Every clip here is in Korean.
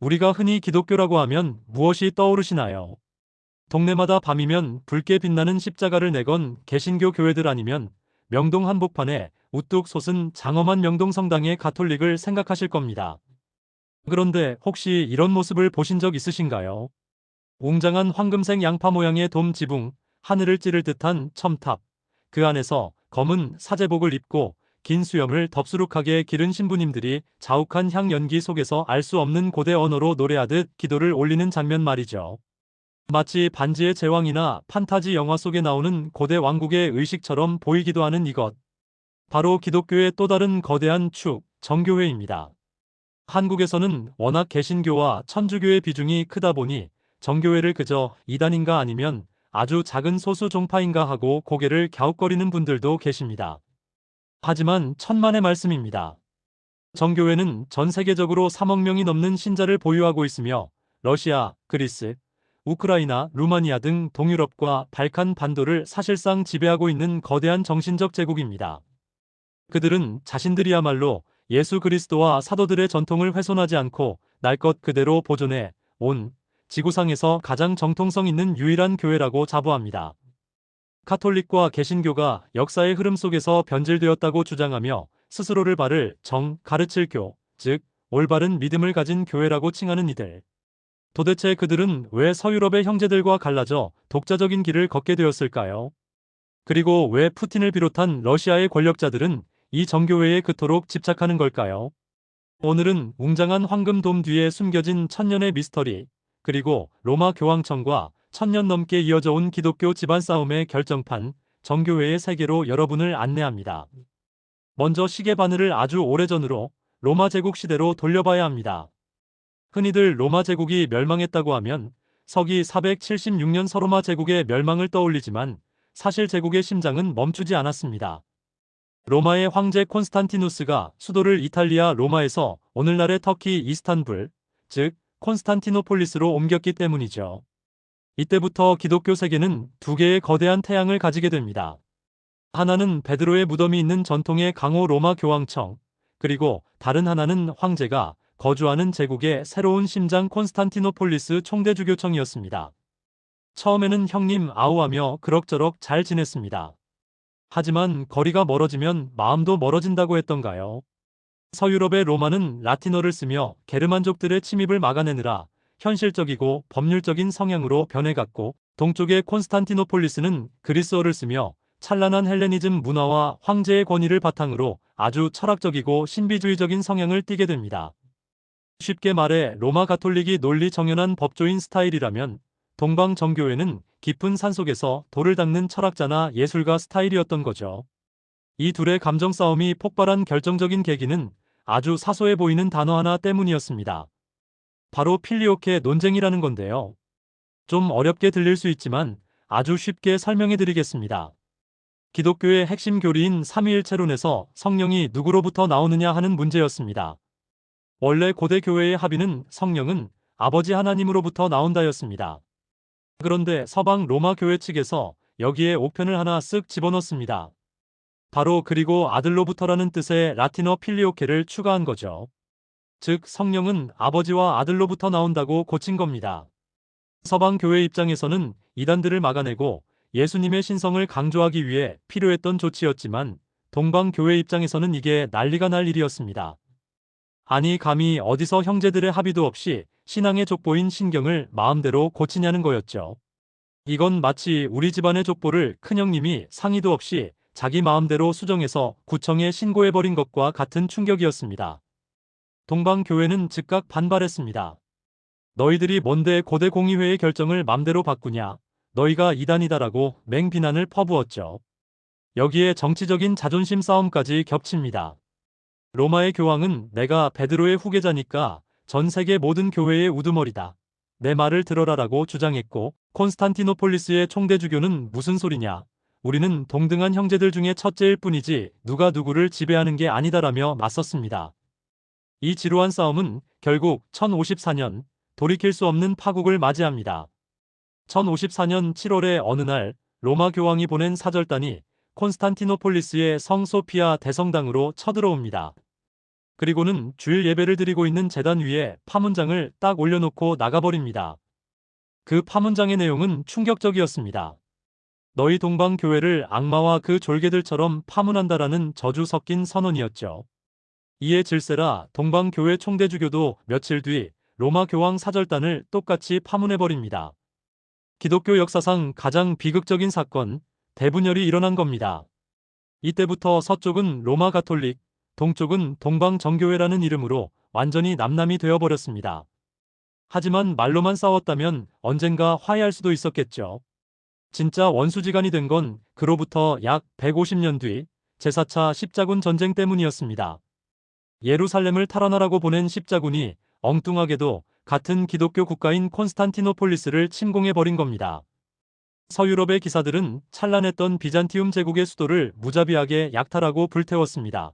우리가 흔히 기독교라고 하면 무엇이 떠오르시나요? 동네마다 밤이면 붉게 빛나는 십자가를 내건 개신교 교회들 아니면 명동 한복판에 우뚝 솟은 장엄한 명동 성당의 가톨릭을 생각하실 겁니다. 그런데 혹시 이런 모습을 보신 적 있으신가요? 웅장한 황금색 양파 모양의 돔 지붕, 하늘을 찌를 듯한 첨탑, 그 안에서 검은 사제복을 입고 긴 수염을 덥수룩하게 기른 신부님들이 자욱한 향 연기 속에서 알 수 없는 고대 언어로 노래하듯 기도를 올리는 장면 말이죠. 마치 반지의 제왕이나 판타지 영화 속에 나오는 고대 왕국의 의식처럼 보이기도 하는 이것. 바로 기독교의 또 다른 거대한 축, 정교회입니다. 한국에서는 워낙 개신교와 천주교의 비중이 크다 보니 정교회를 그저 이단인가 아니면 아주 작은 소수 종파인가 하고 고개를 갸웃거리는 분들도 계십니다. 하지만 천만의 말씀입니다. 정교회는 전 세계적으로 3억 명이 넘는 신자를 보유하고 있으며 러시아, 그리스, 우크라이나, 루마니아 등 동유럽과 발칸 반도를 사실상 지배하고 있는 거대한 정신적 제국입니다. 그들은 자신들이야말로 예수 그리스도와 사도들의 전통을 훼손하지 않고 날 것 그대로 보존해 온 지구상에서 가장 정통성 있는 유일한 교회라고 자부합니다. 카톨릭과 개신교가 역사의 흐름 속에서 변질되었다고 주장하며 스스로를 바를 정, 가르칠 교, 즉 올바른 믿음을 가진 교회라고 칭하는 이들. 도대체 그들은 왜 서유럽의 형제들과 갈라져 독자적인 길을 걷게 되었을까요? 그리고 왜 푸틴을 비롯한 러시아의 권력자들은 이 정교회에 그토록 집착하는 걸까요? 오늘은 웅장한 황금돔 뒤에 숨겨진 천년의 미스터리, 그리고 로마 교황청과 천년 넘게 이어져 온 기독교 집안 싸움의 결정판, 정교회의 세계로 여러분을 안내합니다. 먼저 시계 바늘을 아주 오래전으로 로마 제국 시대로 돌려봐야 합니다. 흔히들 로마 제국이 멸망했다고 하면 서기 476년 서로마 제국의 멸망을 떠올리지만 사실 제국의 심장은 멈추지 않았습니다. 로마의 황제 콘스탄티누스가 수도를 이탈리아 로마에서 오늘날의 터키 이스탄불, 즉 콘스탄티노폴리스로 옮겼기 때문이죠. 이때부터 기독교 세계는 두 개의 거대한 태양을 가지게 됩니다. 하나는 베드로의 무덤이 있는 전통의 강호 로마 교황청, 그리고 다른 하나는 황제가 거주하는 제국의 새로운 심장 콘스탄티노폴리스 총대주교청이었습니다. 처음에는 형님 아우하며 그럭저럭 잘 지냈습니다. 하지만 거리가 멀어지면 마음도 멀어진다고 했던가요? 서유럽의 로마는 라틴어를 쓰며 게르만족들의 침입을 막아내느라 현실적이고 법률적인 성향으로 변해갔고 동쪽의 콘스탄티노폴리스는 그리스어를 쓰며 찬란한 헬레니즘 문화와 황제의 권위를 바탕으로 아주 철학적이고 신비주의적인 성향을 띠게 됩니다. 쉽게 말해 로마 가톨릭이 논리 정연한 법조인 스타일이라면 동방 정교회는 깊은 산속에서 돌을 닦는 철학자나 예술가 스타일이었던 거죠. 이 둘의 감정 싸움이 폭발한 결정적인 계기는 아주 사소해 보이는 단어 하나 때문이었습니다. 바로 필리오케 논쟁이라는 건데요. 좀 어렵게 들릴 수 있지만 아주 쉽게 설명해 드리겠습니다. 기독교의 핵심 교리인 삼위일체론에서 성령이 누구로부터 나오느냐 하는 문제였습니다. 원래 고대 교회의 합의는 성령은 아버지 하나님으로부터 나온다였습니다. 그런데 서방 로마 교회 측에서 여기에 옥편을 하나 쓱 집어넣습니다. 바로 그리고 아들로부터라는 뜻의 라틴어 필리오케를 추가한 거죠. 즉 성령은 아버지와 아들로부터 나온다고 고친 겁니다. 서방 교회 입장에서는 이단들을 막아내고 예수님의 신성을 강조하기 위해 필요했던 조치였지만 동방 교회 입장에서는 이게 난리가 날 일이었습니다. 아니 감히 어디서 형제들의 합의도 없이 신앙의 족보인 신경을 마음대로 고치냐는 거였죠. 이건 마치 우리 집안의 족보를 큰형님이 상의도 없이 자기 마음대로 수정해서 구청에 신고해버린 것과 같은 충격이었습니다. 동방교회는 즉각 반발했습니다. 너희들이 뭔데 고대 공의회의 결정을 맘대로 바꾸냐. 너희가 이단이다라고 맹비난을 퍼부었죠. 여기에 정치적인 자존심 싸움까지 겹칩니다. 로마의 교황은 내가 베드로의 후계자니까 전 세계 모든 교회의 우두머리다. 내 말을 들어라라고 주장했고 콘스탄티노폴리스의 총대주교는 무슨 소리냐. 우리는 동등한 형제들 중에 첫째일 뿐이지 누가 누구를 지배하는 게 아니다라며 맞섰습니다. 이 지루한 싸움은 결국 1054년 돌이킬 수 없는 파국을 맞이합니다. 1054년 7월의 어느 날 로마 교황이 보낸 사절단이 콘스탄티노폴리스의 성 소피아 대성당으로 쳐들어옵니다. 그리고는 주일 예배를 드리고 있는 재단 위에 파문장을 딱 올려놓고 나가버립니다. 그 파문장의 내용은 충격적이었습니다. 너희 동방 교회를 악마와 그 졸개들처럼 파문한다라는 저주 섞인 선언이었죠. 이에 질세라 동방 교회 총대주교도 며칠 뒤 로마 교황 사절단을 똑같이 파문해버립니다. 기독교 역사상 가장 비극적인 사건, 대분열이 일어난 겁니다. 이때부터 서쪽은 로마 가톨릭, 동쪽은 동방 정교회라는 이름으로 완전히 남남이 되어버렸습니다. 하지만 말로만 싸웠다면 언젠가 화해할 수도 있었겠죠. 진짜 원수지간이 된 건 그로부터 약 150년 뒤 제4차 십자군 전쟁 때문이었습니다. 예루살렘을 탈환하라고 보낸 십자군이 엉뚱하게도 같은 기독교 국가인 콘스탄티노폴리스를 침공해버린 겁니다. 서유럽의 기사들은 찬란했던 비잔티움 제국의 수도를 무자비하게 약탈하고 불태웠습니다.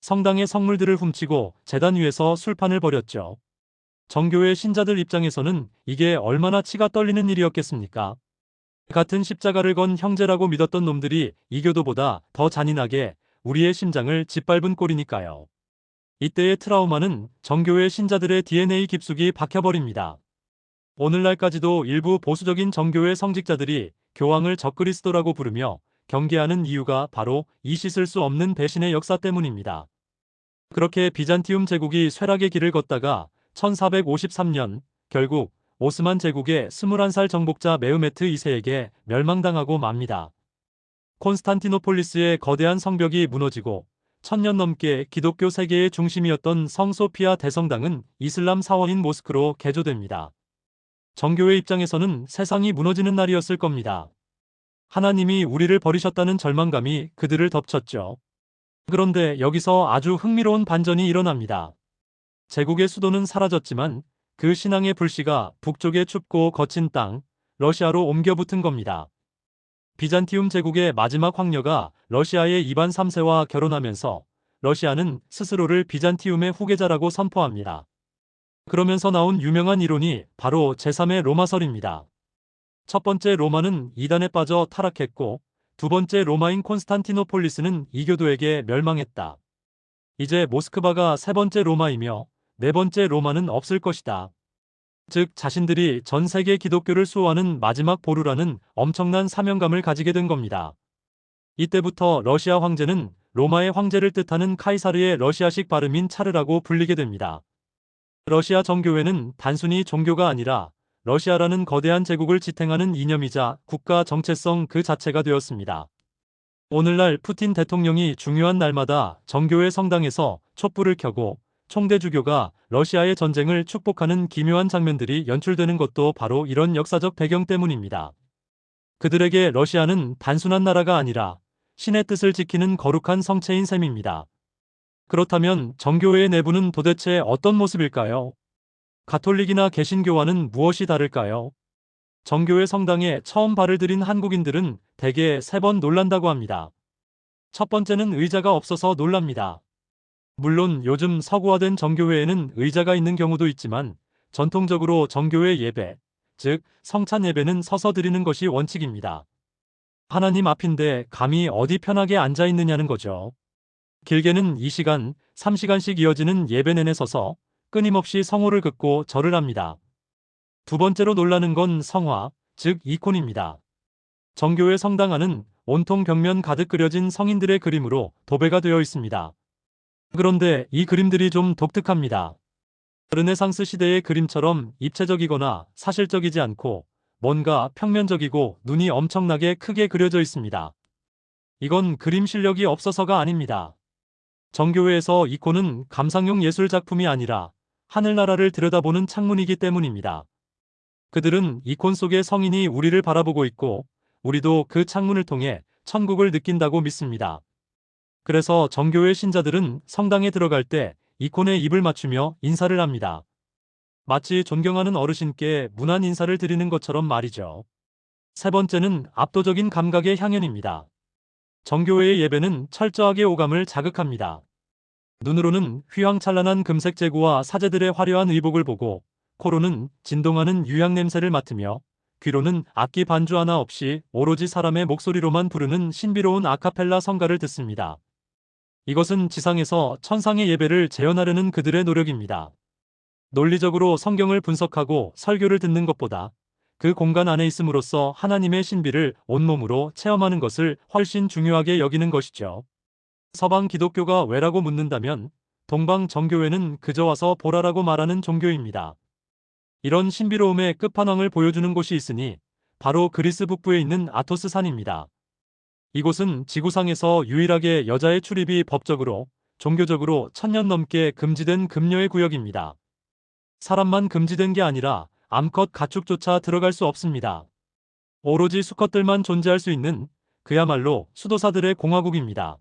성당의 성물들을 훔치고 재단 위에서 술판을 벌였죠. 정교회 신자들 입장에서는 이게 얼마나 치가 떨리는 일이었겠습니까? 같은 십자가를 건 형제라고 믿었던 놈들이 이교도보다 더 잔인하게 우리의 심장을 짓밟은 꼴이니까요. 이때의 트라우마는 정교회 신자들의 DNA 깊숙이 박혀버립니다. 오늘날까지도 일부 보수적인 정교회 성직자들이 교황을 적그리스도라고 부르며 경계하는 이유가 바로 이 씻을 수 없는 배신의 역사 때문입니다. 그렇게 비잔티움 제국이 쇠락의 길을 걷다가 1453년 결국 오스만 제국의 21살 정복자 메흐메트 2세에게 멸망당하고 맙니다. 콘스탄티노폴리스의 거대한 성벽이 무너지고 천년 넘게 기독교 세계의 중심이었던 성소피아 대성당은 이슬람 사원인 모스크로 개조됩니다. 정교회 입장에서는 세상이 무너지는 날이었을 겁니다. 하나님이 우리를 버리셨다는 절망감이 그들을 덮쳤죠. 그런데 여기서 아주 흥미로운 반전이 일어납니다. 제국의 수도는 사라졌지만 그 신앙의 불씨가 북쪽의 춥고 거친 땅, 러시아로 옮겨 붙은 겁니다. 비잔티움 제국의 마지막 황녀가 러시아의 이반 3세와 결혼하면서 러시아는 스스로를 비잔티움의 후계자라고 선포합니다. 그러면서 나온 유명한 이론이 바로 제3의 로마설입니다. 첫 번째 로마는 이단에 빠져 타락했고 두 번째 로마인 콘스탄티노폴리스는 이교도에게 멸망했다. 이제 모스크바가 세 번째 로마이며 네 번째 로마는 없을 것이다. 즉 자신들이 전 세계 기독교를 수호하는 마지막 보루라는 엄청난 사명감을 가지게 된 겁니다. 이때부터 러시아 황제는 로마의 황제를 뜻하는 카이사르의 러시아식 발음인 차르라고 불리게 됩니다. 러시아 정교회는 단순히 종교가 아니라 러시아라는 거대한 제국을 지탱하는 이념이자 국가 정체성 그 자체가 되었습니다. 오늘날 푸틴 대통령이 중요한 날마다 정교회 성당에서 촛불을 켜고 총대주교가 러시아의 전쟁을 축복하는 기묘한 장면들이 연출되는 것도 바로 이런 역사적 배경 때문입니다. 그들에게 러시아는 단순한 나라가 아니라 신의 뜻을 지키는 거룩한 성체인 셈입니다. 그렇다면 정교회의 내부는 도대체 어떤 모습일까요? 가톨릭이나 개신교와는 무엇이 다를까요? 정교회 성당에 처음 발을 들인 한국인들은 대개 세 번 놀란다고 합니다. 첫 번째는 의자가 없어서 놀랍니다. 물론 요즘 서구화된 정교회에는 의자가 있는 경우도 있지만 전통적으로 정교회 예배, 즉 성찬 예배는 서서 드리는 것이 원칙입니다. 하나님 앞인데 감히 어디 편하게 앉아 있느냐는 거죠. 길게는 2시간, 3시간씩 이어지는 예배 내내 서서 끊임없이 성호를 긋고 절을 합니다. 두 번째로 놀라는 건 성화, 즉 이콘입니다. 정교회 성당 안은 온통 벽면 가득 그려진 성인들의 그림으로 도배가 되어 있습니다. 그런데 이 그림들이 좀 독특합니다. 르네상스 시대의 그림처럼 입체적이거나 사실적이지 않고 뭔가 평면적이고 눈이 엄청나게 크게 그려져 있습니다. 이건 그림 실력이 없어서가 아닙니다. 정교회에서 이코는 감상용 예술 작품이 아니라 하늘나라를 들여다보는 창문이기 때문입니다. 그들은 이콘 속의 성인이 우리를 바라보고 있고 우리도 그 창문을 통해 천국을 느낀다고 믿습니다. 그래서 정교회 신자들은 성당에 들어갈 때 이콘에 입을 맞추며 인사를 합니다. 마치 존경하는 어르신께 문안 인사를 드리는 것처럼 말이죠. 세 번째는 압도적인 감각의 향연입니다. 정교회의 예배는 철저하게 오감을 자극합니다. 눈으로는 휘황찬란한 금색 제구와 사제들의 화려한 의복을 보고 코로는 진동하는 유향 냄새를 맡으며 귀로는 악기 반주 하나 없이 오로지 사람의 목소리로만 부르는 신비로운 아카펠라 성가를 듣습니다. 이것은 지상에서 천상의 예배를 재현하려는 그들의 노력입니다. 논리적으로 성경을 분석하고 설교를 듣는 것보다 그 공간 안에 있음으로써 하나님의 신비를 온몸으로 체험하는 것을 훨씬 중요하게 여기는 것이죠. 서방 기독교가 왜라고 묻는다면 동방 정교회는 그저 와서 보라라고 말하는 종교입니다. 이런 신비로움의 끝판왕을 보여주는 곳이 있으니 바로 그리스 북부에 있는 아토스 산입니다. 이곳은 지구상에서 유일하게 여자의 출입이 법적으로 종교적으로 천년 넘게 금지된 금녀의 구역입니다. 사람만 금지된 게 아니라 암컷 가축조차 들어갈 수 없습니다. 오로지 수컷들만 존재할 수 있는 그야말로 수도사들의 공화국입니다.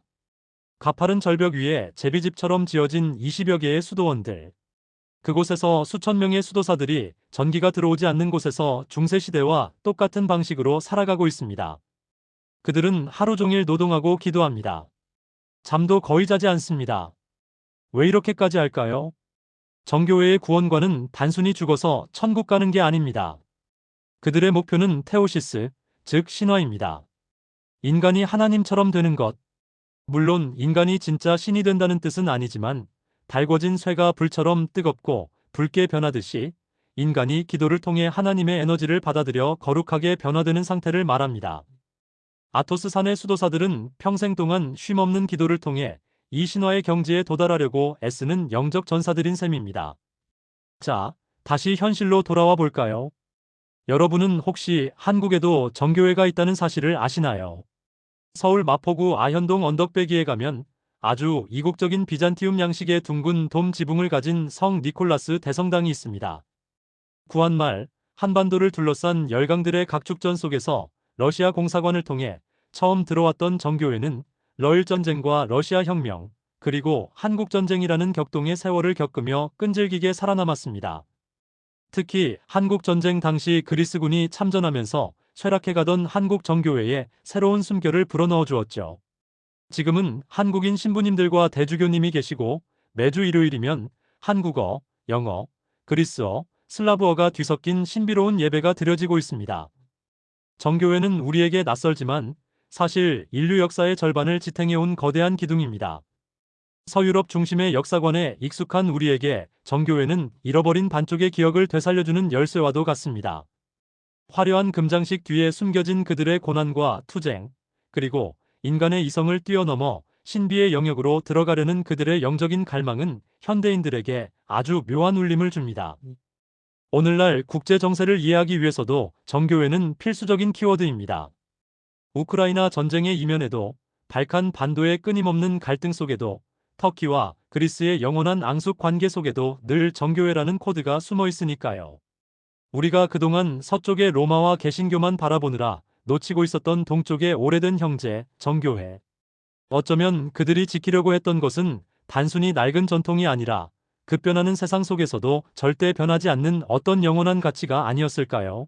가파른 절벽 위에 제비집처럼 지어진 20여 개의 수도원들. 그곳에서 수천 명의 수도사들이 전기가 들어오지 않는 곳에서 중세시대와 똑같은 방식으로 살아가고 있습니다. 그들은 하루 종일 노동하고 기도합니다. 잠도 거의 자지 않습니다. 왜 이렇게까지 할까요? 정교회의 구원관은 단순히 죽어서 천국 가는 게 아닙니다. 그들의 목표는 테오시스, 즉 신화입니다. 인간이 하나님처럼 되는 것. 물론 인간이 진짜 신이 된다는 뜻은 아니지만 달궈진 쇠가 불처럼 뜨겁고 붉게 변하듯이 인간이 기도를 통해 하나님의 에너지를 받아들여 거룩하게 변화되는 상태를 말합니다. 아토스 산의 수도사들은 평생 동안 쉼없는 기도를 통해 이 신화의 경지에 도달하려고 애쓰는 영적 전사들인 셈입니다. 자, 다시 현실로 돌아와 볼까요? 여러분은 혹시 한국에도 정교회가 있다는 사실을 아시나요? 서울 마포구 아현동 언덕배기에 가면 아주 이국적인 비잔티움 양식의 둥근 돔 지붕을 가진 성 니콜라스 대성당이 있습니다. 구한말 한반도를 둘러싼 열강들의 각축전 속에서 러시아 공사관을 통해 처음 들어왔던 정교회는 러일 전쟁과 러시아 혁명, 그리고 한국 전쟁이라는 격동의 세월을 겪으며 끈질기게 살아남았습니다. 특히 한국 전쟁 당시 그리스군이 참전하면서 쇠락해가던 한국 정교회에 새로운 숨결을 불어넣어 주었죠. 지금은 한국인 신부님들과 대주교님이 계시고 매주 일요일이면 한국어, 영어, 그리스어, 슬라브어가 뒤섞인 신비로운 예배가 드려지고 있습니다. 정교회는 우리에게 낯설지만 사실 인류 역사의 절반을 지탱해온 거대한 기둥입니다. 서유럽 중심의 역사관에 익숙한 우리에게 정교회는 잃어버린 반쪽의 기억을 되살려주는 열쇠와도 같습니다. 화려한 금장식 뒤에 숨겨진 그들의 고난과 투쟁, 그리고 인간의 이성을 뛰어넘어 신비의 영역으로 들어가려는 그들의 영적인 갈망은 현대인들에게 아주 묘한 울림을 줍니다. 오늘날 국제 정세를 이해하기 위해서도 정교회는 필수적인 키워드입니다. 우크라이나 전쟁의 이면에도 발칸 반도의 끊임없는 갈등 속에도 터키와 그리스의 영원한 앙숙 관계 속에도 늘 정교회라는 코드가 숨어 있으니까요. 우리가 그동안 서쪽의 로마와 개신교만 바라보느라 놓치고 있었던 동쪽의 오래된 형제, 정교회. 어쩌면 그들이 지키려고 했던 것은 단순히 낡은 전통이 아니라 급변하는 세상 속에서도 절대 변하지 않는 어떤 영원한 가치가 아니었을까요?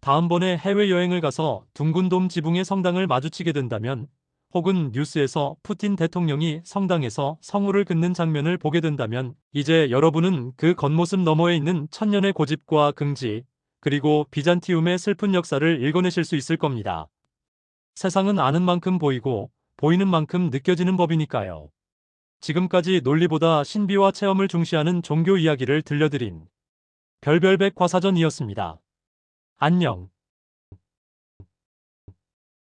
다음번에 해외여행을 가서 둥근 돔 지붕의 성당을 마주치게 된다면 혹은 뉴스에서 푸틴 대통령이 성당에서 성우를 긋는 장면을 보게 된다면 이제 여러분은 그 겉모습 너머에 있는 천년의 고집과 긍지 그리고 비잔티움의 슬픈 역사를 읽어내실 수 있을 겁니다. 세상은 아는 만큼 보이고 보이는 만큼 느껴지는 법이니까요. 지금까지 논리보다 신비와 체험을 중시하는 종교 이야기를 들려드린 별별백 과사전이었습니다. 안녕.